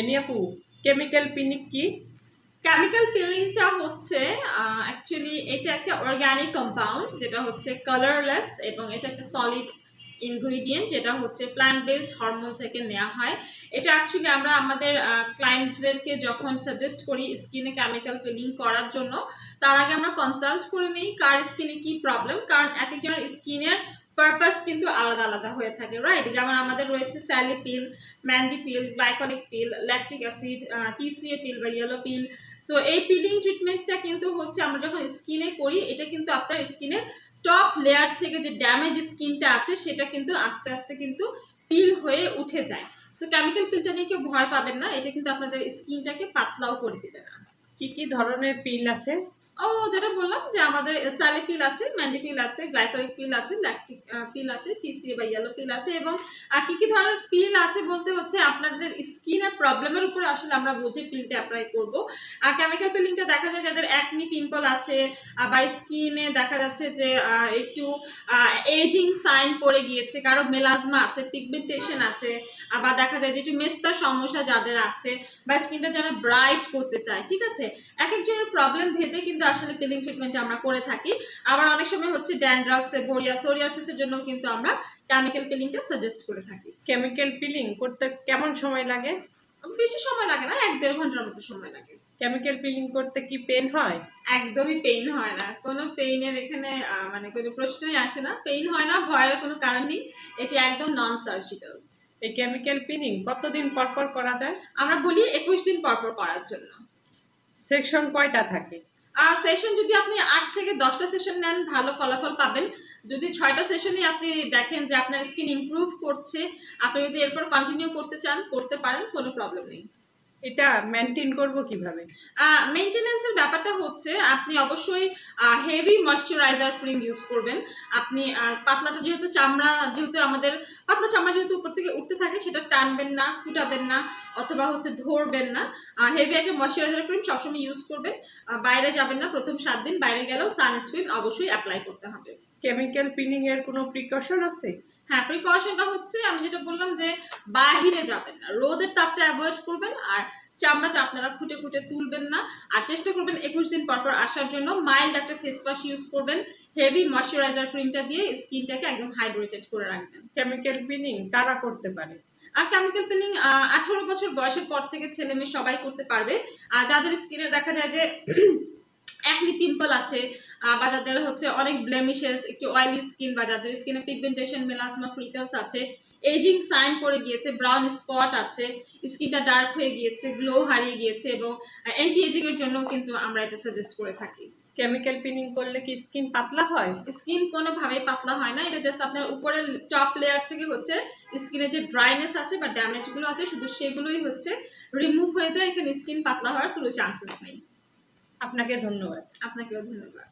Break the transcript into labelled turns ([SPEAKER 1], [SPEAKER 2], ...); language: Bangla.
[SPEAKER 1] এনি আপু কেমিক্যাল পিনিক কি?
[SPEAKER 2] কেমিক্যাল পিলিংটা হচ্ছে অ্যাকচুয়ালি এটা একটা অর্গানিক কম্পাউন্ড যেটা হচ্ছে কালারলেস এবং এটা একটা সলিড ইনগ্রিডিয়েন্ট যেটা হচ্ছে প্ল্যান্ট বেসড হরমোন থেকে নেওয়া হয়। এটা অ্যাকচুয়ালি আমরা আমাদের ক্লায়েন্টদেরকে যখন সাজেস্ট করি স্কিনে কেমিক্যাল পিলিং করার জন্য, তার আগে আমরা কনসাল্ট করে নিই কার স্কিনে কি প্রবলেম কারণ এক একজনের স্কিনের পারপাস কিন্তু আলাদা আলাদা হয়ে থাকে রাইট যেমন আমাদের রয়েছে sally peel mandy peel glycolic peel lactic acid TCA peel বা ইয়েলো পিল সো এই পিলিং ট্রিটমেন্টসটা কিন্তু হচ্ছে আমরা যখন স্কিনে করি, এটা কিন্তু আপনার স্কিনের টপ লেয়ার থেকে যে ড্যামেজ স্কিনটা আছে, সেটা কিন্তু আস্তে আস্তে কিন্তু পিল হয়ে উঠে যায়। সো কেমিক্যাল পিলটা নিয়ে কেউ ভয় পাবেন না, এটা কিন্তু আপনাদের স্কিনটাকে পাতলাও করে দিবে না।
[SPEAKER 1] কি কি ধরনের পিল আছে?
[SPEAKER 2] ও, যেটা বললাম যে আমাদের স্যালি পিল আছে ম্যান্ডি পিল আছে, গ্লাইকোলিক পিল আছে, ল্যাকটিক পিল আছে, টিসিএ বা ইয়েলো পিল আছে এবং কি কি ধরনের পিল আছে বলতে হচ্ছে আপনাদের স্কিনের প্রবলেমের উপরে আসলে আমরা বুঝে পিলটা অ্যাপ্লাই করব। আর কেমিক্যাল পিলিংটা দেখা যায় যাদের একনি পিম্পল আছে বা স্কিনে দেখা যাচ্ছে যে একটু এজিং সাইন পড়ে গিয়েছে, কারও মেলাজমা আছে পিগমেন্টেশন আছে, আবার দেখা যায় যে একটু মেস্তা সমস্যা যাদের আছে, বা স্কিনটা যারা ব্রাইট করতে চায়, ঠিক আছে? এক একজনের প্রবলেম ভেদে কিন্তু আসলে পিলিং ট্রিটমেন্ট আমরা করে থাকি। আবার অনেক সময় হচ্ছে ড্যান্ড্রাফ সেবোরিয়া সোরিয়াসিসের জন্য কিন্তু আমরা কেমিক্যাল পিলিংটা সাজেস্ট করে থাকি।
[SPEAKER 1] কেমিক্যাল পিলিং করতে কেমন সময় লাগে?
[SPEAKER 2] বেশি সময় লাগে না এক দেড় ঘণ্টার মতো সময় লাগে।
[SPEAKER 1] কেমিক্যাল পিলিং করতে কি পেন হয়?
[SPEAKER 2] একদমই পেইন হয় না। কোনো পেইনের এখানে মানে কোনো প্রশ্নই আসে না। পেইন হয় না ভয়ের কোনো কারণ নেই। এটি একদম নন সার্জিক্যাল
[SPEAKER 1] এই কেমিক্যাল পিলিং কতদিন পর পর করা যায়?
[SPEAKER 2] আমরা বলি একুশ দিন পর পর করার জন্য।
[SPEAKER 1] সেকশন কয়টা থাকে?
[SPEAKER 2] সেশন যদি আপনি আট থেকে দশটা সেশন নেন ভালো ফলাফল পাবেন। যদি ছয়টা সেশনে আপনি দেখেন যে আপনার স্কিন ইমপ্রুভ করছে আপনি যদি এরপর কন্টিনিউ করতে চান করতে পারেন কোনো প্রবলেম নেই।
[SPEAKER 1] এটা মেনটেন করব কীভাবে?
[SPEAKER 2] মেনটেনেন্সের ব্যাপারটা হচ্ছে আপনি অবশ্যই হেভি ময়শ্চারাইজার ক্রিম ইউজ করবেন। আপনি পাতলাটা যেহেতু চামড়া যেহেতু আমাদের পাতলা চামড়া যেহেতু উপর থেকে উঠতে থাকে সেটা টানবেন না ফুটাবেন না। অথবা হচ্ছে ধরবেন না। হেভি একটা ময়শ্চারাইজার ক্রিম সবসময় ইউজ করবেন। বাইরে যাবেন না প্রথম সাত দিন বাইরে গেলেও সানস্ক্রিন অবশ্যই অ্যাপ্লাই করতে হবে।
[SPEAKER 1] কেমিক্যাল পিলিং এর কোনো প্রিকশন আছে?
[SPEAKER 2] হ্যাঁ প্রিকশনটা হচ্ছে আমি যেটা বললাম যে বাহিরে যাবেন না। রোদের তাপটা অ্যাভয়েড করবেন আর চামড়াটা আপনারা খুঁটে খুঁটে তুলবেন না। আর চেষ্টা করবেন একুশ দিন পর পর আসার জন্য মাইল্ড একটা ফেস ওয়াশ ইউজ করবেন। হেভি ময়শ্চারাইজার ক্রিমটা দিয়ে স্কিনটাকে একদম হাইড্রেটেড করে রাখবেন।
[SPEAKER 1] কেমিক্যাল পিলিং কারা করতে পারে?
[SPEAKER 2] আর কেমিক্যাল পিলিং আঠারো বছর বয়সের পর থেকে ছেলে মেয়ে সবাই করতে পারবে। আর যাদের স্কিনে দেখা যায় যে একনি পিম্পল আছে বা যাদের হচ্ছে অনেক ব্লেমিশেস একটু অয়েলি স্কিন বা যাদের স্কিনে পিগমেন্টেশন মেলাসমা ফ্রিকলস আছে এজিং সাইন পড়ে গিয়েছে ব্রাউন স্পট আছে স্কিনটা ডার্ক হয়ে গিয়েছে গ্লো হারিয়ে গিয়েছে, এবং অ্যান্টি এর জন্য কিন্তু আমরা এটা সাজেস্ট করে থাকি।
[SPEAKER 1] কেমিক্যাল পিনিং করলে কি স্কিন পাতলা হয়?
[SPEAKER 2] স্কিন কোনোভাবেই পাতলা হয় না এটা জাস্ট আপনার উপরের টপ লেয়ার থেকে হচ্ছে স্কিনে যে ড্রাইনেস আছে বা ড্যামেজগুলো আছে শুধু সেগুলোই হচ্ছে রিমুভ হয়ে যায় এখানে স্কিন পাতলা হওয়ার কোনো চান্সেস নেই।
[SPEAKER 1] আপনাকে ধন্যবাদ।
[SPEAKER 2] আপনাকেও ধন্যবাদ।